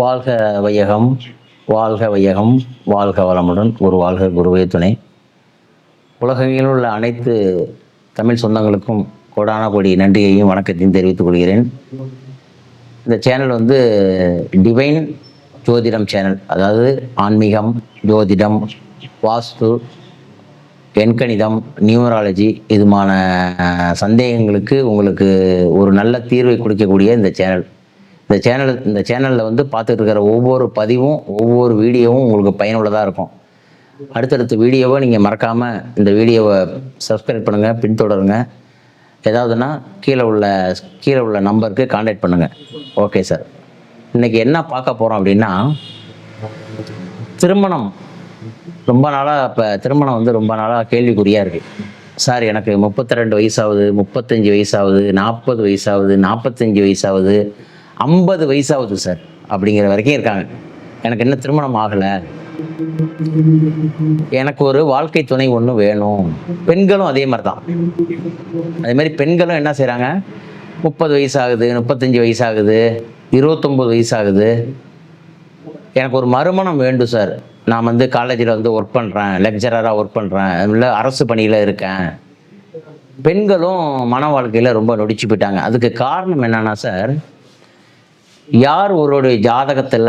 வாழ்க வையகம் வாழ்க வையகம் வாழ்க வளமுடன் ஒரு வாழ்க குருவே துணை. உலகங்களில் உள்ள அனைத்து தமிழ் சொந்தங்களுக்கும் கோடான கோடி நன்றியையும் வணக்கத்தையும் தெரிவித்துக் கொள்கிறேன். இந்த சேனல் வந்து டிவைன் ஜோதிடம் சேனல் அதாவது ஆன்மீகம் ஜோதிடம் வாஸ்து எண்கணிதம் நியூமராலஜி இதுமான சந்தேகங்களுக்கு உங்களுக்கு ஒரு நல்ல தீர்வை கொடுக்கக்கூடிய இந்த சேனல். இந்த சேனல் இந்த சேனலில் வந்து பார்த்துட்டு இருக்கிற ஒவ்வொரு பதிவும் ஒவ்வொரு வீடியோவும் உங்களுக்கு பயனுள்ளதாக இருக்கும். அடுத்தடுத்த வீடியோவை நீங்கள் மறக்காமல் இந்த வீடியோவை சப்ஸ்கிரைப் பண்ணுங்கள் பின்தொடருங்க. ஏதாவதுன்னா கீழே உள்ள கீழே உள்ள நம்பருக்கு காண்டாக்ட் பண்ணுங்கள் ஓகே சார் இன்றைக்கி என்ன பார்க்க போகிறோம் அப்படின்னா திருமணம். ரொம்ப நாளாக இப்போ திருமணம் வந்து ரொம்ப நாளாக கேள்விக்குறியாக இருக்குது சார் எனக்கு முப்பத்தி ரெண்டு வயசாகுது முப்பத்தஞ்சு வயசாகுது நாற்பது வயசாகுது நாற்பத்தஞ்சு வயசாகுது. ஐம்பது வயசாகுது சார் அப்படிங்கிற வரைக்கும் இருக்காங்க. எனக்கு இன்னும் திருமணம் ஆகலை. எனக்கு ஒரு வாழ்க்கை துணை ஒன்று வேணும். பெண்களும் அதே மாதிரி தான் அதே மாதிரி பெண்களும் என்ன செய்கிறாங்க முப்பது வயசாகுது முப்பத்தஞ்சு வயசாகுது இருபத்தொம்போது வயசாகுது. எனக்கு ஒரு மறுமணம் வேண்டும் சார். நான் வந்து காலேஜில் வந்து ஒர்க் பண்ணுறேன் லெக்சரராக ஒர்க் பண்ணுறேன் இல்லை அரசு பணியில் இருக்கேன். பெண்களும் மன வாழ்க்கையில் ரொம்ப நொடிச்சு போயிட்டாங்க. அதுக்கு காரணம் என்னன்னா சார் யார் ஒருவருடைய ஜாதகத்தில்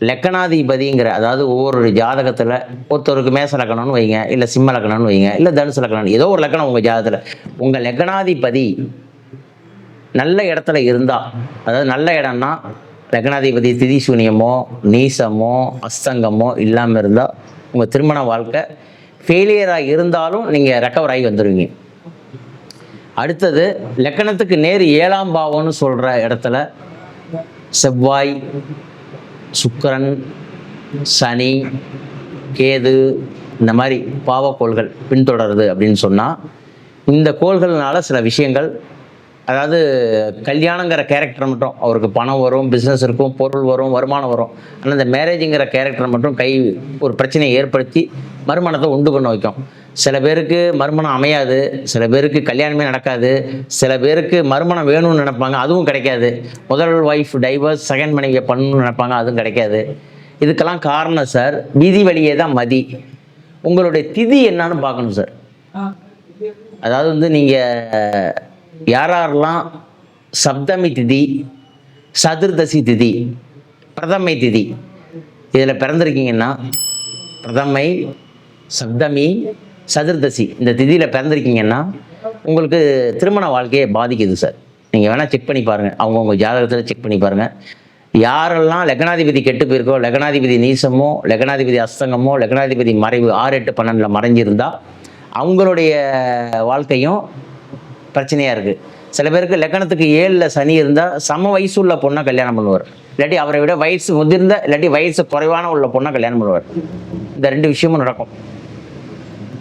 லக்கணாதிபதிங்கிற அதாவது ஒவ்வொரு ஜாதகத்தில் ஒருத்தருக்கு மேச லக்கணம்னு வைங்க இல்லை சிம்ம லக்கணம்னு வைங்க இல்லை தனுசு லக்கணம் ஏதோ ஒரு லக்கணம் உங்கள் ஜாதகத்தில். உங்கள் லக்கணாதிபதி நல்ல இடத்துல இருந்தால் அதாவது நல்ல இடம்னா லக்னாதிபதி திதி சூனியமோ நீசமோ அஸ்தங்கமோ இல்லாமல் இருந்தால் உங்கள் திருமண வாழ்க்கை ஃபெயிலியராக இருந்தாலும் நீங்கள் ரெக்கவர் ஆகி வந்துடுவீங்க அடுத்தது லக்கணத்துக்கு நேர் ஏழாம் பாவம்னு சொல்கிற இடத்துல செவ்வாய் சுக்கரன் சனி கேது இந்த மாதிரி பாவக்கோள்கள் பின்தொடருது அப்படின்னு சொன்னால் இந்த கோள்கள்னால சில விஷயங்கள் அதாவது கல்யாணங்கிற கேரக்டர் மட்டும் அவருக்கு பணம் வரும் பிஸ்னஸ் இருக்கும் பொருள் வரும் வருமானம் வரும் ஆனால் இந்த மேரேஜுங்கிற கேரக்டர் மட்டும் கை ஒரு பிரச்சனையை ஏற்படுத்தி மறுமணத்தை உண்டு பண்ண வைக்கும். சில பேருக்கு மறுமணம் அமையாது சில பேருக்கு கல்யாணமே நடக்காது சில பேருக்கு மறுமணம் வேணும்னு நினைப்பாங்க அதுவும் கிடைக்காது. முதல் ஒய்ஃப் டைவர்ஸ் செகண்ட் மனைவியை பண்ணணும்னு நினைப்பாங்க அதுவும் கிடைக்காது. இதுக்கெல்லாம் காரணம் சார் விதி வழியே தான் மதி. உங்களுடைய திதி என்னன்னு பார்க்கணும் சார் அதாவது வந்து நீங்கள் யார் யாரெல்லாம் சப்தமி திதி சதுர்தசி திதி பிரதமை திதி இதில் பிறந்திருக்கீங்கன்னா பிரதமை சப்தமி சதுர்தசி. இந்த திதியில் பிறந்திருக்கீங்கன்னா உங்களுக்கு திருமண வாழ்க்கையை பாதிக்குது சார் நீங்கள் வேணால் செக் பண்ணி பாருங்கள் அவங்கவுங்க ஜாதகத்தில் செக் பண்ணி பாருங்கள் யாரெல்லாம் லக்னாதிபதி கெட்டு போயிருக்கோ லக்னாதிபதி நீசமோ லக்னாதிபதி அஸ்தங்கமோ லக்னாதிபதி மறைவு ஆறு எட்டு பன்னெண்டில் மறைஞ்சிருந்தா அவங்களுடைய வாழ்க்கையும் பிரச்சனையாக இருக்குது சில பேருக்கு லக்கணத்துக்கு ஏழில் சனி இருந்தால் சம வயசு உள்ள பொண்ணை கல்யாணம் பண்ணுவார். இல்லாட்டி அவரை விட வயசு முதிர்ந்த இல்லாட்டி வயசு குறைவான உள்ள பொண்ணை கல்யாணம் பண்ணுவார். இந்த ரெண்டு விஷயமும் நடக்கும்.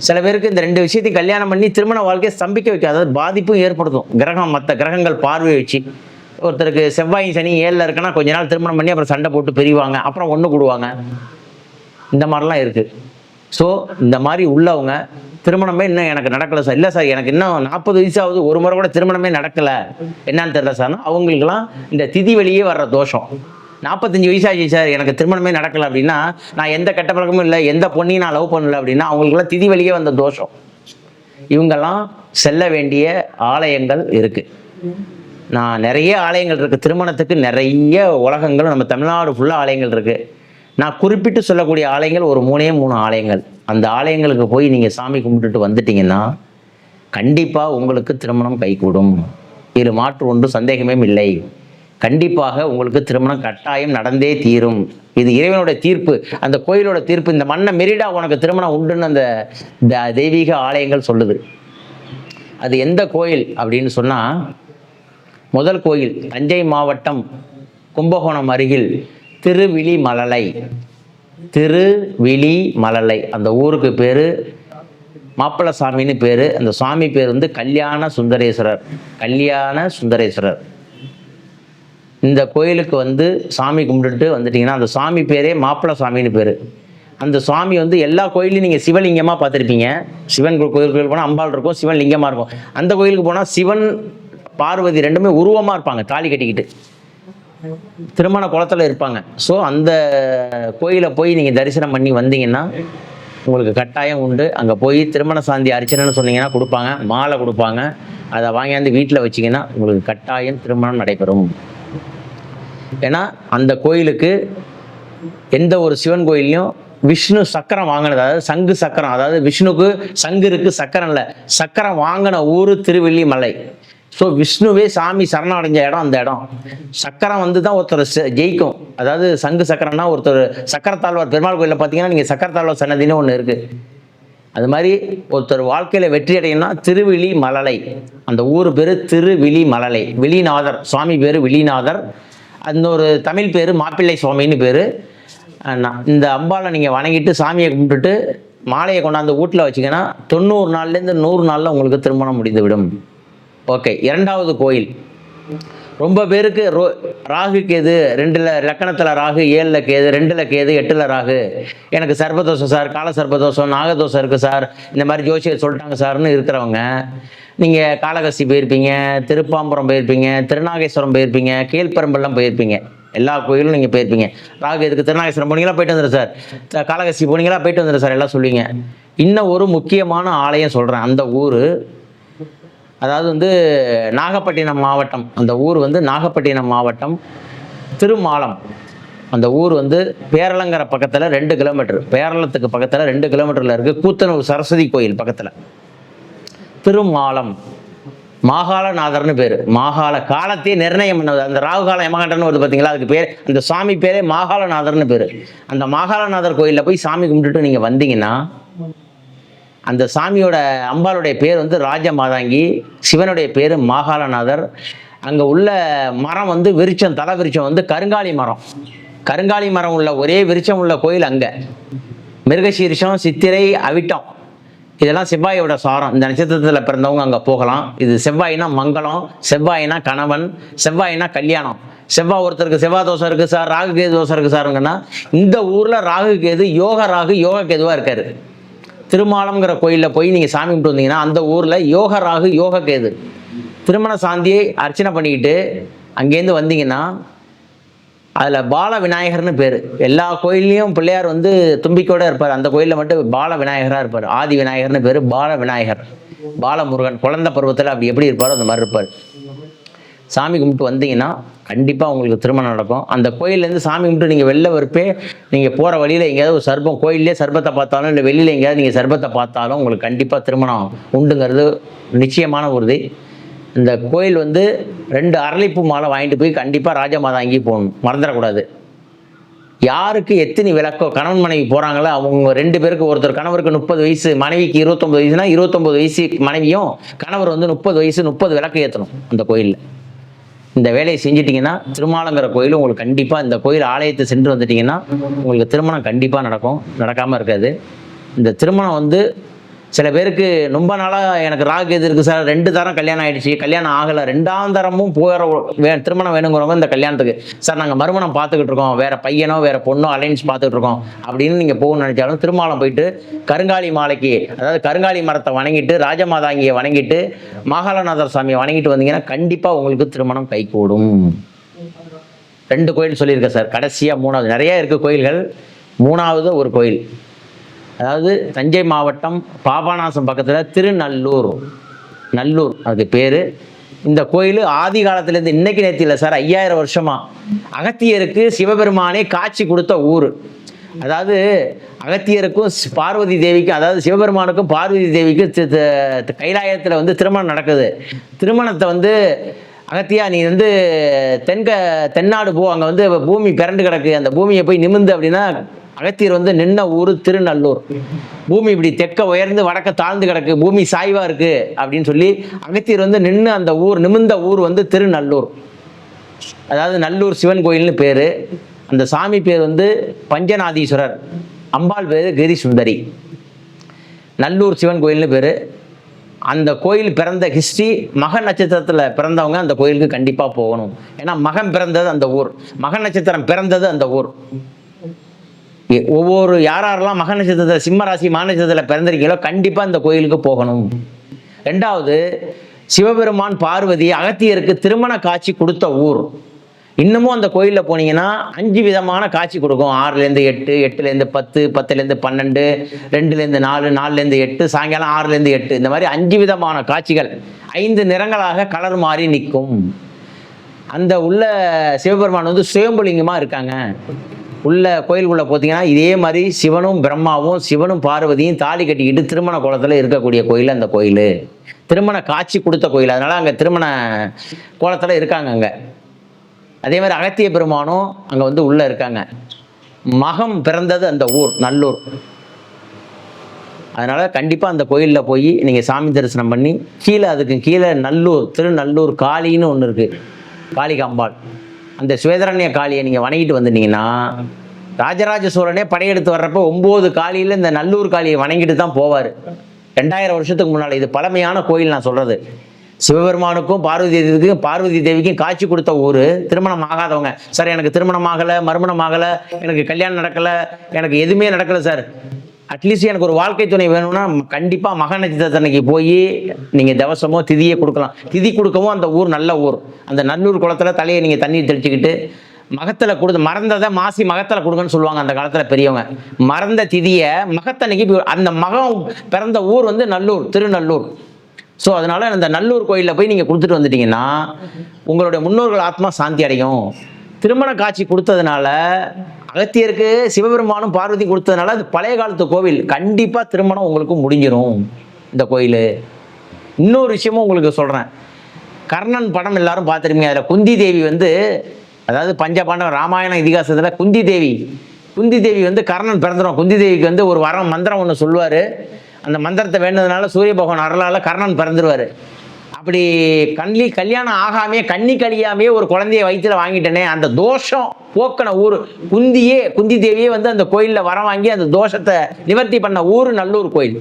சில பேருக்கு இந்த ரெண்டு விஷயத்தையும் கல்யாணம் பண்ணி திருமண வாழ்க்கையை ஸ்தம்பிக்க வைக்கும். அதாவது பாதிப்பும் ஏற்படுத்தும். கிரகம் மற்ற கிரகங்கள் பார்வை வச்சு. ஒருத்தருக்கு செவ்வாய் சனி ஏழில் இருக்குன்னா கொஞ்ச நாள் திருமணம் பண்ணி அப்புறம் சண்டை போட்டு பிரிவாங்க. அப்புறம் ஒன்று கூடுவாங்க. இந்த மாதிரிலாம் இருக்குது ஸோ இந்த மாதிரி உள்ளவங்க திருமணமே இன்னும் எனக்கு நடக்கலை சார். இல்லை சார் எனக்கு இன்னும் நாற்பது வயசாவது ஒரு முறை கூட திருமணமே நடக்கலை. என்னன்னு தெரியல சார்னா அவங்களுக்குலாம் இந்த திதி வெளியே வர்ற தோஷம். நாற்பத்தஞ்சு வயசாச்சு சார். எனக்கு திருமணமே நடக்கலை அப்படின்னா நான் எந்த கெட்ட பழக்கமும் இல்லை எந்த பொண்ணையும் நான் லவ் பண்ணல அப்படின்னா அவங்களுக்குலாம் திதி வழியே வந்த தோஷம். இவங்கெல்லாம் செல்ல வேண்டிய ஆலயங்கள் இருக்குது நான் நிறைய ஆலயங்கள் இருக்குது திருமணத்துக்கு நிறைய உலகங்கள் நம்ம தமிழ்நாடு ஃபுல்லாக ஆலயங்கள் இருக்குது நான் குறிப்பிட்டு சொல்லக்கூடிய ஆலயங்கள் ஒரு மூணே மூணு ஆலயங்கள். அந்த ஆலயங்களுக்கு போய் நீங்கள் சாமி கும்பிட்டுட்டு வந்துட்டீங்கன்னா கண்டிப்பாக உங்களுக்கு திருமணம் கைகூடும். இரு மாற்று ஒன்று சந்தேகமே இல்லை. கண்டிப்பாக உங்களுக்கு திருமணம் கட்டாயம் நடந்தே தீரும். இது இறைவனுடைய தீர்ப்பு. அந்த கோயிலோட தீர்ப்பு இந்த மண்ணை மெரிடா உனக்கு திருமணம் உண்டுன்னு அந்த த- தெய்வீக ஆலயங்கள் சொல்லுது. அது எந்த கோயில் அப்படின்னு சொன்னால் முதல் கோயில் தஞ்சை மாவட்டம் கும்பகோணம் அருகில் திருவிழிமலலை திருவிழிமலலை அந்த ஊருக்கு பேர் மாப்பிள்ள சாமின்னு பேர். அந்த சுவாமி பேர் வந்து கல்யாண சுந்தரேஸ்வரர். கல்யாண சுந்தரேஸ்வரர். இந்த கோயிலுக்கு வந்து சாமி கும்பிட்டுட்டு வந்துட்டீங்கன்னா அந்த சாமி பேரே மாப்பிள்ளை சாமின்னு பேர். அந்த சுவாமி வந்து எல்லா கோயிலையும் நீங்கள் சிவலிங்கமாக பார்த்துருப்பீங்க. சிவன் கோயிலுக்கு கோயில் கோயில் போனால் அம்பாள் இருக்கும் சிவன் லிங்கமாக இருக்கும். அந்த கோயிலுக்கு போனால் சிவன் பார்வதி ரெண்டுமே உருவமாக இருப்பாங்க தாலி கட்டிக்கிட்டு. திருமண குளத்தில் இருப்பாங்க. ஸோ அந்த கோயிலை போய் நீங்கள் தரிசனம் பண்ணி வந்தீங்கன்னா உங்களுக்கு கட்டாயம் உண்டு. அங்கே போய் திருமண சாந்தி அர்ச்சனைன்னு சொன்னீங்கன்னா கொடுப்பாங்க மாலை கொடுப்பாங்க. அதை வாங்கியாந்து வீட்டில் வச்சிங்கன்னா உங்களுக்கு கட்டாயம் திருமணம் நடைபெறும். ஏன்னா அந்த கோயிலுக்கு எந்த ஒரு சிவன் கோயிலையும் விஷ்ணு சக்கரம் வாங்கினது. அதாவது சங்கு சக்கரம். அதாவது விஷ்ணுக்கு சங்கு இருக்கு சக்கரம் இல்லை. சக்கரம் வாங்கின ஊர் திருவெல்லிமலை ஸோ விஷ்ணுவே சாமி சரணடைஞ்ச இடம் அந்த இடம். சக்கரம் வந்து தான் ஒருத்தர் ஜெயிக்கும். அதாவது சங்கு சக்கரம்னா ஒருத்தர் சக்கரத்தாழ்வார் பெருமாள் கோயிலில் பார்த்தீங்கன்னா நீங்கள் சக்கரத்தாழ்வார் சன்னதின்னு ஒன்று இருக்குது அது மாதிரி ஒருத்தர் வாழ்க்கையில் வெற்றி அடையணும்னா திருவிழி மலலை. அந்த ஊர் பேர் திருவிழி மலலை. விழிநாதர். சுவாமி பேர் விழிநாதர். அந்த ஒரு தமிழ் பேர் மாப்பிள்ளை சுவாமின்னு பேர். இந்த அம்பாவை நீங்கள் வணங்கிட்டு சாமியை கும்பிட்டுட்டு மாலையை கொண்டாந்து வீட்டில் வச்சிங்கன்னா தொண்ணூறு நாள்லேருந்து நூறு நாளில் உங்களுக்கு திருமணம் முடிந்துவிடும். ஓகே இரண்டாவது கோயில். ரொம்ப பேருக்கு ரோ ராகு கேது ரெண்டில் லக்கணத்தில் ராகு ஏழில் கேது ரெண்டில் கேது எட்டில் ராகு. எனக்கு சர்பதோஷம் சார் கால சர்பதோஷம் நாகதோஷம் இருக்குது சார். இந்த மாதிரி ஜோசியர் சொல்லிட்டாங்க சார்னு இருக்கிறவங்க. நீங்கள் காலகஸ்தி போயிருப்பீங்க திருப்பாம்புரம் போயிருப்பீங்க திருநாகேஸ்வரம் போயிருப்பீங்க கீழ்ப்பரம்பெல்லாம் போயிருப்பீங்க. எல்லா கோயிலும் நீங்கள் போயிருப்பீங்க. ராகு எதுக்கு திருநாகேஸ்வரம் போனீங்களா போயிட்டு வந்துடுறேன் சார். காலகஸ்தி போனீங்களா போயிட்டு வந்துடுறேன் சார் எல்லாம் சொல்லுவீங்க. இன்னும் ஒரு முக்கியமான ஆலயம் சொல்கிறேன் அந்த ஊர் அதாவது வந்து நாகப்பட்டினம் மாவட்டம் அந்த ஊர் வந்து நாகப்பட்டினம் மாவட்டம் திருமாலம். அந்த ஊர் வந்து பேரலங்கரை பக்கத்தில் ரெண்டு கிலோமீட்டர் பேரளத்துக்கு பக்கத்தில் ரெண்டு கிலோமீட்டரில் இருக்குது கூத்தனூர் சரஸ்வதி கோயில் பக்கத்தில். திருமாலம். மாகாளநாதர்னு பேர். மாகாள காலத்தையே நிர்ணயம் பண்ணது. அந்த ராகு காலம் யமகண்டன்னு வருது பார்த்தீங்களா அதுக்கு பேர் அந்த சாமி பேரே மாகாளநாதர்னு பேர். அந்த மாகாளநாதர் கோயிலில் போய் சாமி கும்பிட்டுட்டு நீங்கள் வந்தீங்கன்னா அந்த சாமியோட அம்பாளுடைய பேர் வந்து ராஜ மாதாங்கி சிவனுடைய பேர் மாகாளநாதர் அங்கே உள்ள மரம் வந்து விருச்சம் தலை விருச்சம் வந்து கருங்காலி மரம். கருங்காலி மரம் உள்ள ஒரே விருச்சம் உள்ள கோயில் அங்கே. மிருகசீரிஷம் சித்திரை அவிட்டம். இதெல்லாம் செவ்வாயோட சாரம். இந்த நட்சத்திரத்தில் பிறந்தவங்க அங்கே போகலாம். இது செவ்வாயினா மங்களம் செவ்வாயினா கணவன் செவ்வாயினா கல்யாணம். செவ்வாய் ஒருத்தருக்கு செவ்வாய் தோசை இருக்குது சார் ராகு கேது தோசை இருக்குது சாருங்கன்னா இந்த ஊரில் ராகு கேது யோக ராகு யோக கேதுவாக இருக்காரு. திருமாலம்ங்கிற கோயிலில் போய் நீங்கள் சாமி கும்பிட்டு வந்தீங்கன்னா அந்த ஊரில் யோக ராகு யோக கேது. திருமண சாந்தியை அர்ச்சனை பண்ணிக்கிட்டு அங்கேருந்து வந்தீங்கன்னா அதில் பால விநாயகர்னு பேர். எல்லா கோயில்லையும் பிள்ளையார் வந்து தும்பிக்கோட இருப்பார். அந்த கோயிலில் மட்டும் பால விநாயகராக இருப்பார். ஆதி விநாயகர்னு பேர் பால விநாயகர் பாலமுருகன் குழந்தை பருவத்தில் அப்படி எப்படி இருப்பாரோ அந்த மாதிரி இருப்பார். சாமி கும்பிட்டு வந்தீங்கன்னா கண்டிப்பாக உங்களுக்கு திருமணம் நடக்கும். அந்த கோயில்லேருந்து சாமி கும்பிட்டு நீங்கள் வெளில வரப்பே நீங்கள் போகிற வழியில் எங்கேயாவது ஒரு சர்ப்பம் கோயிலே சர்பத்தை பார்த்தாலும் இல்லை வெளியில் எங்கேயாவது நீங்கள் சர்பத்தை பார்த்தாலும் உங்களுக்கு கண்டிப்பாக திருமணம் உண்டுங்கிறது நிச்சயமான உறுதி. இந்த கோயில் வந்து ரெண்டு அரளிப்பூ மாலை வாங்கிட்டு போய் கண்டிப்பாக ராஜமாதாங்கி போகணும். மறந்துடக்கூடாது. யாருக்கு எத்தனை விளக்கோ கணவன் மனைவி போகிறாங்களோ அவங்க ரெண்டு பேருக்கு ஒருத்தர் கணவருக்கு முப்பது வயசு மனைவிக்கு இருபத்தொம்பது வயசுனா இருபத்தொம்பது வயசு மனைவியும் கணவர் வந்து முப்பது வயசு முப்பது விளக்கு ஏற்றணும் அந்த கோயிலில். இந்த வேலையை செஞ்சிட்டிங்கன்னா திருமாலங்கிற கோயில் உங்களுக்கு கண்டிப்பாக இந்த கோயில் ஆலயத்தை சென்று வந்துட்டிங்கன்னா உங்களுக்கு திருமணம் கண்டிப்பாக நடக்கும். நடக்காமல் இருக்காது. இந்த திருமணம் வந்து சில பேருக்கு ரொம்ப நாளாக எனக்கு ராகு எது இருக்குது சார்? ரெண்டு தரம் கல்யாணம் ஆகிடுச்சு கல்யாணம் ஆகலை. ரெண்டாம் தரமும் போகிற வே திருமணம் வேணுங்கிறவங்க இந்த கல்யாணத்துக்கு. சார் நாங்கள் மறுமணம் பார்த்துக்கிட்டு இருக்கோம். வேறு பையனோ வேறு பொண்ணோ அலைன்ஸ் பார்த்துக்கிட்டு இருக்கோம். அப்படின்னு நீங்கள் போகணும்னு நினச்சாலும் திருமாலம் போயிட்டு கருங்காலி மாலைக்கு அதாவது கருங்காலி மரத்தை வணங்கிட்டு ராஜமாதாங்கியை வணங்கிட்டு மாகாளநாதர் சாமியை வணங்கிட்டு வந்தீங்கன்னா கண்டிப்பாக உங்களுக்கு திருமணம் கைகூடும். ரெண்டு கோயில் சொல்லியிருக்கேன் சார். கடைசியாக மூணாவது. நிறைய இருக்குது கோயில்கள். மூணாவது ஒரு கோயில். அதாவது தஞ்சை மாவட்டம் பாபநாசம் பக்கத்தில் திருநல்லூர். நல்லூர் அது பேர். இந்த கோயில் ஆதி காலத்துலேருந்து இன்னைக்கு நேற்று இல்லை சார் ஐயாயிரம் வருஷமா. அகத்தியருக்கு சிவபெருமானே காட்சி கொடுத்த ஊர். அதாவது அகத்தியருக்கும் ஸ்- பார்வதி தேவிக்கும் அதாவது சிவபெருமானுக்கும் பார்வதி தேவிக்கும் கைலாயத்தில் வந்து திருமணம் நடக்குது. திருமணத்தை வந்து அகத்தியா நீ வந்து தென்க தென்னாடு போ. அங்கே வந்து பூமி பிறண்டு கிடக்கு. அந்த பூமியை போய் நிமிந்து அப்படின்னா அகத்தியர் வந்து நின்ன ஊர் திருநல்லூர். பூமி இப்படி தெற்க உயர்ந்து வடக்க தாழ்ந்து கிடக்கு. பூமி சாய்வா இருக்கு அப்படின்னு சொல்லி அகத்தியர் வந்து நின்று அந்த ஊர் நிமிர்ந்த ஊர் வந்து திருநல்லூர். அதாவது நல்லூர் சிவன் கோயில்னு பேர். அந்த சாமி பேர் வந்து பஞ்சநாதீஸ்வரர். அம்பாள் பேர் கிரி சுந்தரி நல்லூர் சிவன் கோயில்னு பேர். அந்த கோயில் பிறந்த ஹிஸ்ட்ரி மக நட்சத்திரத்தில் பிறந்தவங்க அந்த கோயிலுக்கு கண்டிப்பாக போகணும். ஏன்னா மகன் பிறந்தது அந்த ஊர். மக நட்சத்திரம் பிறந்தது அந்த ஊர். ஒவ்வொரு யார் யாரெல்லாம் மக நட்சத்திரத்தில் சிம்மராசி பிறந்திருக்கீங்களோ கண்டிப்பாக இந்த கோயிலுக்கு போகணும். ரெண்டாவது சிவபெருமான் பார்வதி அகத்தியருக்கு திருமண காட்சி கொடுத்த ஊர். இன்னமும் அந்த கோயிலில் போனீங்கன்னா அஞ்சு விதமான காட்சி கொடுக்கும். ஆறுலேருந்து எட்டு எட்டுலேருந்து பத்து பத்துலேருந்து பன்னெண்டு ரெண்டுலேருந்து நாலு நாலுலேருந்து எட்டு சாயங்காலம் ஆறுலேருந்து எட்டு. இந்த மாதிரி அஞ்சு விதமான காட்சிகள். ஐந்து நிறங்களாக கலர் மாறி நிற்கும். அந்த உள்ள சிவபெருமான் வந்து சுயம்புலிங்கமாக இருக்காங்க. உள்ள கோயிலுக்குள்ளே பார்த்தீங்கன்னா இதே மாதிரி சிவனும் பிரம்மாவும் சிவனும் பார்வதியும் தாலி கட்டிக்கிட்டு திருமண கோலத்தில் இருக்கக்கூடிய கோயில் அந்த கோயில். திருமண காட்சி கொடுத்த கோயில். அதனால் அங்கே திருமண கோலத்தில் இருக்காங்க அங்கே. அதே மாதிரி அகத்திய பெருமானும் அங்கே வந்து உள்ளே இருக்காங்க. மகம் பிறந்தது அந்த ஊர் நல்லூர். அதனால் கண்டிப்பாக அந்த கோயிலில் போய் நீங்கள் சாமி தரிசனம் பண்ணி கீழே அதுக்கு கீழே நல்லூர் திருநல்லூர் காளின்னு ஒன்று இருக்குது காளிகாம்பாள். அந்த சுவேதரண்ய காளியை நீங்கள் வணங்கிட்டு வந்துட்டீங்கன்னா ராஜராஜ சோழனே படையெடுத்து வர்றப்போ ஒம்பது காளியில் இந்த நல்லூர் காளியை வணங்கிட்டு தான் போவார். ரெண்டாயிரம் வருஷத்துக்கு முன்னால் இது பழமையான கோயில் நான் சொல்கிறது சிவபெருமானுக்கும் பார்வதி தேவிக்கும் பார்வதி தேவிக்கும் காட்சி கொடுத்த ஊர் திருமணம் ஆகாதவங்க. சார் எனக்கு திருமணம் ஆகலை மறுமணம் ஆகலை எனக்கு கல்யாணம் நடக்கலை எனக்கு எதுவுமே நடக்கலை சார். அட்லீஸ்ட் எனக்கு ஒரு வாழ்க்கை துணை வேணும்னா கண்டிப்பாக மக நட்சத்திரத்தன்னைக்கு போய் நீங்கள் தவசமோ திதியை கொடுக்கலாம். திதி கொடுக்கவும் அந்த ஊர் நல்ல ஊர். அந்த நல்லூர் குளத்துல தலையை நீங்கள் தண்ணீர் தெளிச்சுக்கிட்டு மகத்தில் கொடுத்து மறந்ததை மாசி மகத்தில் கொடுங்கன்னு சொல்லுவாங்க அந்த காலத்தில் பெரியவங்க. மறந்த திதியை மகத்தன்னைக்கு அந்த மகம் பிறந்த ஊர் வந்து நல்லூர் திருநல்லூர். ஸோ அதனால அந்த நல்லூர் கோயிலில் போய் நீங்கள் கொடுத்துட்டு வந்துட்டீங்கன்னா உங்களுடைய முன்னோர்கள் ஆத்மா சாந்தி அடையும். திருமண காட்சி கொடுத்ததுனால அகத்தியருக்கு சிவபெருமானும் பார்வதி கொடுத்ததுனால அது பழைய காலத்து கோவில். கண்டிப்பாக திருமணம் உங்களுக்கு முடிஞ்சிடும் இந்த கோயில். இன்னொரு விஷயமும் உங்களுக்கு சொல்கிறேன் கர்ணன் படம் எல்லாரும் பார்த்துருப்பீங்க. அதில் குந்தி தேவி வந்து அதாவது பஞ்சபாண்டவ ராமாயண இதிகாசத்தில் குந்தி தேவி. குந்தி தேவி வந்து கர்ணன் பிறந்துடும் குந்தி தேவிக்கு வந்து ஒரு வரம் மந்திரம் ஒன்று சொல்லுவார். அந்த மந்திரத்தை வேண்டதுனால சூரிய பகவான் அருளால் கர்ணன் பிறந்துருவார். அப்படி கண்ணி கல்யாணம் ஆகாமே கண்ணி கழியாமே ஒரு குழந்தைய வயிற்றில் வாங்கிட்டேனே அந்த தோஷம் போக்கின ஊர் குந்தியே குந்தி தேவியே வந்து அந்த கோயிலில் வரம் வாங்கி அந்த தோஷத்தை நிவர்த்தி பண்ண ஊர் நல்லூர் கோயில்.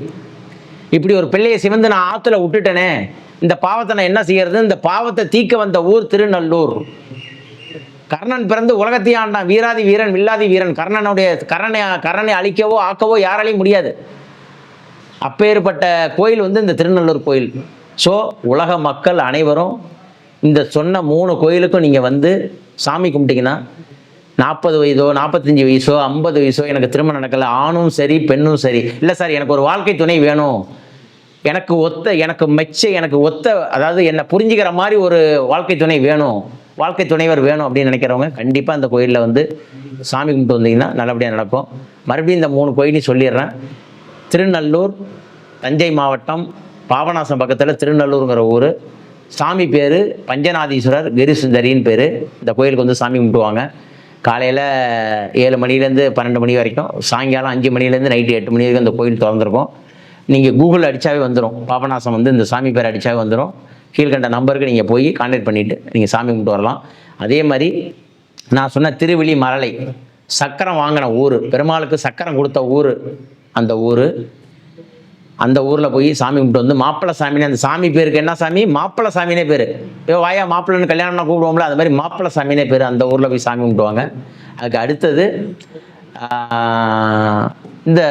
இப்படி ஒரு பிள்ளையை சிவந்து நான் ஆற்றுல விட்டுட்டேனே இந்த பாவத்தை நான் என்ன செய்யறது? இந்த பாவத்தை தீக்க வந்த ஊர் திருநல்லூர். கர்ணன் பிறந்து உலகத்தையாண்டான் வீராதி வீரன் வில்லாதி வீரன். கர்ணனுடைய கர்ணனை கர்ணனை அழிக்கவோ ஆக்கவோ யாராலையும் முடியாது. அப்பேற்பட்ட கோயில் வந்து இந்த திருநல்லூர் கோயில். ஸோ உலக மக்கள் அனைவரும் இந்த சொன்ன மூணு கோயிலுக்கும் நீங்கள் வந்து சாமி கும்பிட்டீங்கன்னா நாற்பது வயதோ நாற்பத்தஞ்சு வயசோ ஐம்பது வயசோ எனக்கு திருமணம் நடக்கலை. ஆணும் சரி பெண்ணும் சரி. இல்லை சார் எனக்கு ஒரு வாழ்க்கை துணை வேணும். எனக்கு ஒத்த எனக்கு மெச்ச எனக்கு ஒத்த அதாவது என்னை புரிஞ்சுக்கிற மாதிரி ஒரு வாழ்க்கை துணை வேணும். வாழ்க்கை துணைவர் வேணும் அப்படின்னு நினைக்கிறவங்க கண்டிப்பாக அந்த கோயிலில் வந்து சாமி கும்பிட்டு வந்தீங்கன்னா நல்லபடியாக நடக்கும். மறுபடியும் இந்த மூணு கோயிலையும் சொல்லிடுறேன். திருநல்லூர் தஞ்சை மாவட்டம் பாபநாசம் பக்கத்தில் திருநல்லூருங்கிற ஊர். சாமி பேர் பஞ்சநாதீஸ்வரர் கிரிசுந்தரின்னு பேர். இந்த கோயிலுக்கு வந்து சாமி கும்பிடுவாங்க. காலையில் ஏழு மணிலேருந்து பன்னெண்டு மணி வரைக்கும் சாயங்காலம் அஞ்சு மணிலேருந்து நைட்டு எட்டு மணி வரைக்கும் இந்த கோயில் திறந்துருக்கும். நீங்கள் கூகுள் அடித்தாவே வந்துடும் பாபநாசம் வந்து இந்த சாமி பேர் அடித்தாவே வந்துடும் கீழ்கண்ட நம்பருக்கு நீங்கள் போய் கான்டாக்ட் பண்ணிவிட்டு நீங்கள் சாமி கும்பிட்டு வரலாம். அதே மாதிரி நான் சொன்ன திருவிழி மரலை சக்கரம் வாங்கின ஊர் பெருமாளுக்கு சக்கரம் கொடுத்த ஊர் அந்த ஊர். அந்த ஊரில் போய் சாமி கும்பிட்டு வந்து மாப்பிள்ளை சாமின்னு அந்த சாமி பேருக்கு என்ன சாமி? மாப்பிள்ளை சாமினே பேர். இப்போ வாயா மாப்பிள்ளைன்னு கல்யாணம்னா கூப்பிடுவோம்ல அது மாதிரி மாப்பிள்ளை சாமினே பேர் அந்த ஊரில் போய் சாமி கும்பிடுவாங்க. அதுக்கு அடுத்தது இந்த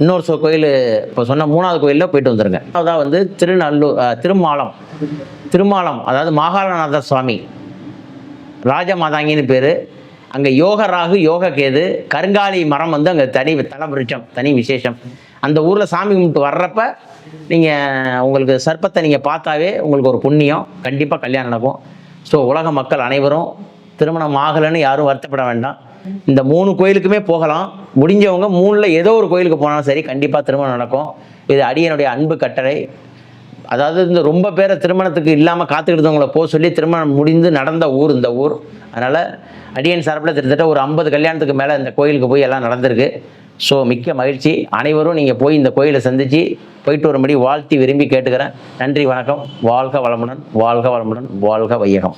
இன்னொரு சொ கோயில் இப்போ சொன்ன மூணாவது கோயிலில் போயிட்டு வந்துருங்க. அதான் வந்து திருநல்லூர் திருமாலம். திருமாலம் அதாவது மாகாளநாத சுவாமி. ராஜமாதாங்கின்னு பேர். அங்கே யோக ராகு யோக கேது கருங்காலி மரம் வந்து அங்கே தனி தலபிருச்சம் தனி விசேஷம். அந்த ஊரில் சாமி கும்பிட்டு வர்றப்ப நீங்கள் உங்களுக்கு சர்ப்பத்தை நீங்கள் பார்த்தாவே உங்களுக்கு ஒரு புண்ணியம் கண்டிப்பாக கல்யாணம் நடக்கும். ஸோ உலக மக்கள் அனைவரும் திருமணம் ஆகலைன்னு யாரும் வருத்தப்பட வேண்டாம். இந்த மூணு கோயிலுக்குமே போகலாம். முடிஞ்சவங்க மூணில் ஏதோ ஒரு கோயிலுக்கு போனாலும் சரி கண்டிப்பாக திருமணம் நடக்கும். இது அடியனுடைய அன்பு கட்டளை. அதாவது இந்த ரொம்ப பேரை திருமணத்துக்கு இல்லாமல் காத்துக்கிட்டவங்கள போக சொல்லி திருமணம் முடிந்து நடந்த ஊர் இந்த ஊர். அதனால் அடியன் சார்பில் கிட்டத்தட்ட ஒரு ஐம்பது கல்யாணத்துக்கு மேலே இந்த கோயிலுக்கு போய் எல்லாம் நடந்திருக்கு. ஸோ மிக்க மகிழ்ச்சி. அனைவரும் நீங்கள் போய் இந்த கோயிலை சந்தித்து போயிட்டு வரும்படி வாழ்த்தி விரும்பி கேட்டுக்கிறேன். நன்றி வணக்கம். வாழ்க வளமுடன் வாழ்க வளமுடன் வாழ்க வையகம்.